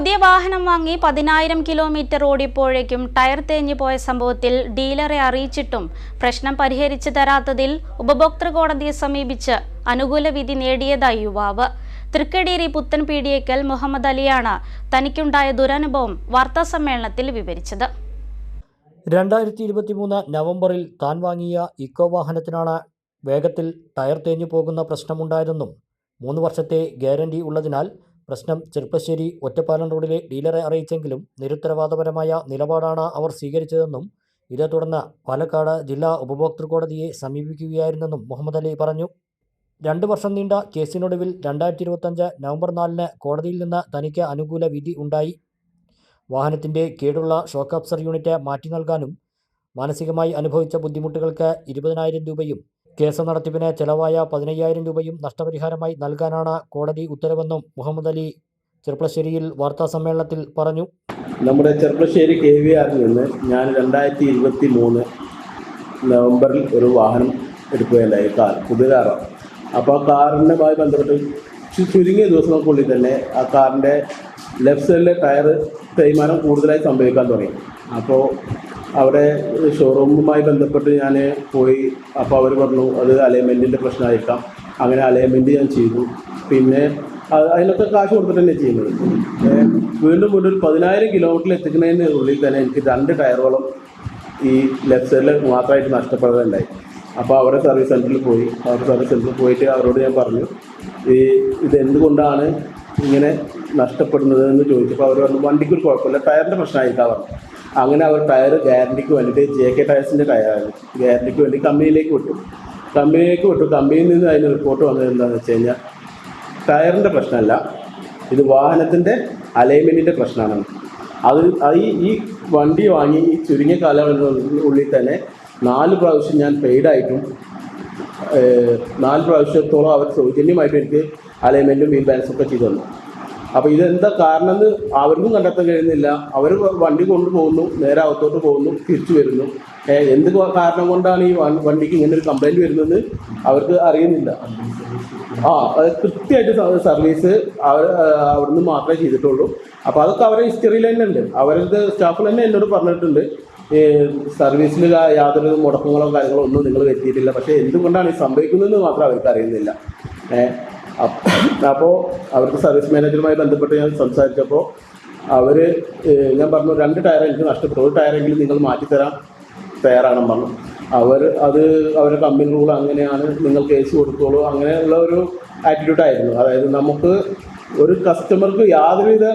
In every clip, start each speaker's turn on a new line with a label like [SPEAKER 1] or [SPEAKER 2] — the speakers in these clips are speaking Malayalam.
[SPEAKER 1] പുതിയ വാഹനം വാങ്ങി പതിനായിരം കിലോമീറ്റർ ഓടിയപ്പോഴേക്കും ടയർ തേഞ്ഞു പോയ സംഭവത്തിൽ ഡീലറെ അറിയിച്ചിട്ടും പ്രശ്നം പരിഹരിച്ചു തരാത്തതിൽ ഉപഭോക്തൃ കോടതിയെ സമീപിച്ച് അനുകൂല വിധി നേടിയതായി യുവാവ്. തൃക്കടീരി പുത്തൻ പീഡിയക്കൽ മുഹമ്മദ് അലിയാണ് തനിക്കുണ്ടായ ദുരനുഭവം വാർത്താസമ്മേളനത്തിൽ വിവരിച്ചത്.
[SPEAKER 2] രണ്ടായിരത്തി ഇരുപത്തി മൂന്ന് നവംബറിൽ താൻ വാങ്ങിയ ഇക്കോ വാഹനത്തിനാണ് വേഗത്തിൽ ടയർ തേഞ്ഞു പോകുന്ന പ്രശ്നമുണ്ടായതെന്നും മൂന്ന് വർഷത്തെ ഗ്യാരണ്ടി ഉള്ളതിനാൽ പ്രശ്നം ചെറുപ്പശ്ശേരി ഒറ്റപ്പാലം റോഡിലെ ഡീലറെ അറിയിച്ചെങ്കിലും നിരുത്തരവാദപരമായ നിലപാടാണ് അവർ സ്വീകരിച്ചതെന്നും ഇതേ തുടർന്ന് പാലക്കാട് ജില്ലാ ഉപഭോക്തൃ കോടതിയെ സമീപിക്കുകയായിരുന്നെന്നും മുഹമ്മദ് അലി പറഞ്ഞു. രണ്ട് വർഷം നീണ്ട കേസിനൊടുവിൽ രണ്ടായിരത്തി ഇരുപത്തഞ്ച് നവംബർ നാലിന് കോടതിയിൽ നിന്ന് തനിക്ക് അനുകൂല വിധി ഉണ്ടായി. വാഹനത്തിന്റെ കേടുള്ള ഷോക്ക് അബ്സർ യൂണിറ്റ് മാറ്റി നൽകാനും മാനസികമായി അനുഭവിച്ച ബുദ്ധിമുട്ടുകൾക്ക് ഇരുപതിനായിരം രൂപയും കേസ് നടത്തിപ്പിന് ചെലവായ പതിനയ്യായിരം രൂപയും നഷ്ടപരിഹാരമായി നൽകാനാണ് കോടതി ഉത്തരവെന്നും മുഹമ്മദ് അലി ചെർപ്പളശ്ശേരിയിൽ വാർത്താസമ്മേളനത്തിൽ പറഞ്ഞു.
[SPEAKER 3] നമ്മുടെ ചെർപ്പശ്ശേരി കെ വി ആറിൽ നിന്ന് ഞാൻ രണ്ടായിരത്തി ഇരുപത്തി മൂന്ന് നവംബറിൽ ഒരു വാഹനം എടുക്കുകയുണ്ടായി കാർ പുതിയ കാറാണ്. അപ്പോൾ ആ ഭാഗം ബന്ധപ്പെട്ട് ചുരുങ്ങിയ ദിവസങ്ങൾക്കുള്ളിൽ തന്നെ ആ കാറിന്റെ ലെഫ്റ്റ് സൈഡിലെ ടയർ തേയ്മാനം കൂടുതലായി സംഭവിക്കാൻ തുടങ്ങി. അപ്പോൾ അവിടെ ഷോറൂമുമായി ബന്ധപ്പെട്ട് ഞാൻ പോയി. അപ്പോൾ അവർ പറഞ്ഞു അത് അലൈൻമെന്റിന്റെ പ്രശ്നമായിരിക്കാം അങ്ങനെ അലൈൻമെന്റ് ഞാൻ ചെയ്തു. പിന്നെ അതിനൊക്കെ കാശ് കൊടുത്തിട്ട് തന്നെ ചെയ്യുന്നത് വീണ്ടും വീണ്ടും ഒരു പതിനായിരം കിലോമീറ്ററിൽ എത്തിക്കുന്നതിന് ഉള്ളിൽ തന്നെ എനിക്ക് രണ്ട് ടയറുകളും ഈ ലെഫ്റ്റ് സൈഡിൽ മാത്രമായിട്ട് നഷ്ടപ്പെടുന്നുണ്ടായി അപ്പോൾ അവരുടെ സർവീസ് സെന്ററിൽ പോയി. അവരുടെ സർവീസ് സെന്ററിൽ പോയിട്ട് അവരോട് ഞാൻ പറഞ്ഞു ഈ ഇതെന്തുകൊണ്ടാണ് ഇങ്ങനെ നഷ്ടപ്പെടുന്നത് എന്ന് ചോദിച്ചപ്പോൾ അവർ പറഞ്ഞു വണ്ടിക്ക് ഒരു കുഴപ്പമില്ല ടയറിന്റെ പ്രശ്നമായിരിക്കാം പറഞ്ഞു. അങ്ങനെ അവർ ടയർ ഗ്യാരണ്ടിക്ക് വേണ്ടിയിട്ട് ജെ കെ ടയർസിന്റെ ടയറാണ് ഗ്യാരണ്ടിക്ക് വേണ്ടി കമ്പനിയിലേക്ക് വിട്ടു. കമ്പനിയിലേക്ക് വിട്ടു. കമ്പനിയിൽ നിന്ന് അതിന് റിപ്പോർട്ട് വന്നത് എന്താണെന്ന് വെച്ച് കഴിഞ്ഞാൽ ടയറിന്റെ പ്രശ്നമല്ല. ഇത് വാഹനത്തിന്റെ അലൈൻമെന്റിന്റെ പ്രശ്നമാണ്. അത് ഈ ഈ വണ്ടി വാങ്ങി ഈ ചുരുങ്ങിയ കാലയളവിനുള്ളിൽ തന്നെ നാല് പ്രാവശ്യം ഞാൻ പെയ്ഡായിട്ടും നാല് പ്രാവശ്യത്തോളം അവർ സൗജന്യമായിട്ട് എനിക്ക് അലൈൻമെന്റും വീൽ ബാലൻസും ഒക്കെ ചെയ്തു തന്നു. അപ്പോൾ ഇതെന്താ കാരണം എന്ന് അവർക്കും കണ്ടെത്താൻ കഴിയുന്നില്ല. അവർ വണ്ടി കൊണ്ടുപോകുന്നു നേരെ അകത്തോട്ട് പോകുന്നു തിരിച്ചു വരുന്നു. എന്ത് കാരണം കൊണ്ടാണ് ഈ വണ്ടിക്ക് ഇങ്ങനെ ഒരു കംപ്ലൈന്റ് വരുന്നത് അവർക്ക് അറിയുന്നില്ല. ആ അത് കൃത്യമായിട്ട് സർവീസ് അവർ അവിടുന്ന് മാത്രമേ ചെയ്തിട്ടുള്ളൂ. അപ്പോൾ അതൊക്കെ അവരുടെ ഹിസ്റ്ററിയിൽ തന്നെ ഉണ്ട്. അവരുടെ സ്റ്റാഫിൽ തന്നെ എന്നോട് പറഞ്ഞിട്ടുണ്ട്. സർവീസിൽ യാതൊരു മുടക്കങ്ങളോ കാര്യങ്ങളോ ഒന്നും നിങ്ങൾ എത്തിയിട്ടില്ല പക്ഷേ എന്തുകൊണ്ടാണ് ഈ സംഭവിക്കുന്നതെന്ന് മാത്രം അവർക്ക് അറിയുന്നില്ല. അപ്പോൾ അവർക്ക് സർവീസ് മാനേജറുമായി ബന്ധപ്പെട്ട് ഞാൻ സംസാരിച്ചപ്പോൾ അവർ ഞാൻ പറഞ്ഞു രണ്ട് ടയർ എനിക്ക് നഷ്ടപ്പെട്ടു. ഒരു ടയറെങ്കിലും നിങ്ങൾ മാറ്റിത്തരാൻ തയ്യാറാണെന്ന് പറഞ്ഞു. അവർ അത് അവരുടെ കമ്പനി റൂൾ അങ്ങനെയാണ്. നിങ്ങൾ കേസ് കൊടുത്തോളൂ. അങ്ങനെയുള്ള ഒരു ആറ്റിറ്റ്യൂഡായിരുന്നു അതായത് നമുക്ക് ഒരു കസ്റ്റമർക്ക് യാതൊരുവിധ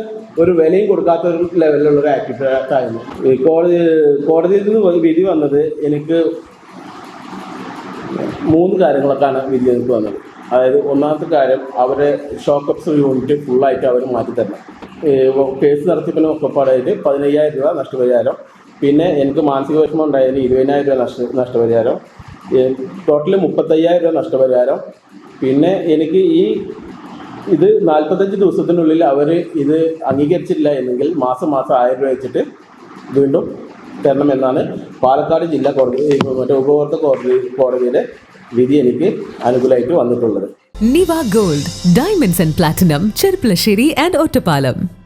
[SPEAKER 3] ഒരു വിലയും കൊടുക്കാത്ത ഒരു ലെവലിലുള്ള ഒരു ആറ്റിറ്റ്യൂഡായിരുന്നു കോടതി കോടതിയിൽ നിന്ന് വിധി വന്നത് എനിക്ക് മൂന്ന് കാര്യങ്ങളൊക്കെയാണ് വിധി എനിക്ക് വന്നത്. അതായത് ഒന്നാമത്തെ കാര്യം അവരെ ഷോക്ക് അപ്സർ യൂണിറ്റ് ഫുള്ളായിട്ട് അവർ മാറ്റി തരണം. ഈ കേസ് നടത്തിപ്പിന് ഒക്കെപ്പാടായിട്ട് പതിനയ്യായിരം രൂപ നഷ്ടപരിഹാരം. പിന്നെ എനിക്ക് മാനസിക വിഷമം ഉണ്ടായതിന് ഇരുപതിനായിരം രൂപ നഷ്ട നഷ്ടപരിഹാരം. ടോട്ടൽ മുപ്പത്തയ്യായിരം രൂപ നഷ്ടപരിഹാരം. പിന്നെ എനിക്ക് ഈ ഇത് നാൽപ്പത്തഞ്ച് ദിവസത്തിനുള്ളിൽ അവർ ഇത് അംഗീകരിച്ചില്ല എന്നെങ്കിൽ മാസം മാസം ആയിരം രൂപ വെച്ചിട്ട് വീണ്ടും തരണമെന്നാണ് പാലക്കാട് ജില്ലാ കോടതി മറ്റേ ഉപഭോക്തൃ കോടതി കോടതിയുടെ വിധി എനിക്ക് അനുകൂലമായിട്ട് വന്നിട്ടുള്ളത്
[SPEAKER 4] Niva Gold, Diamonds and Platinum, Cherpalasheri and Ottapalam.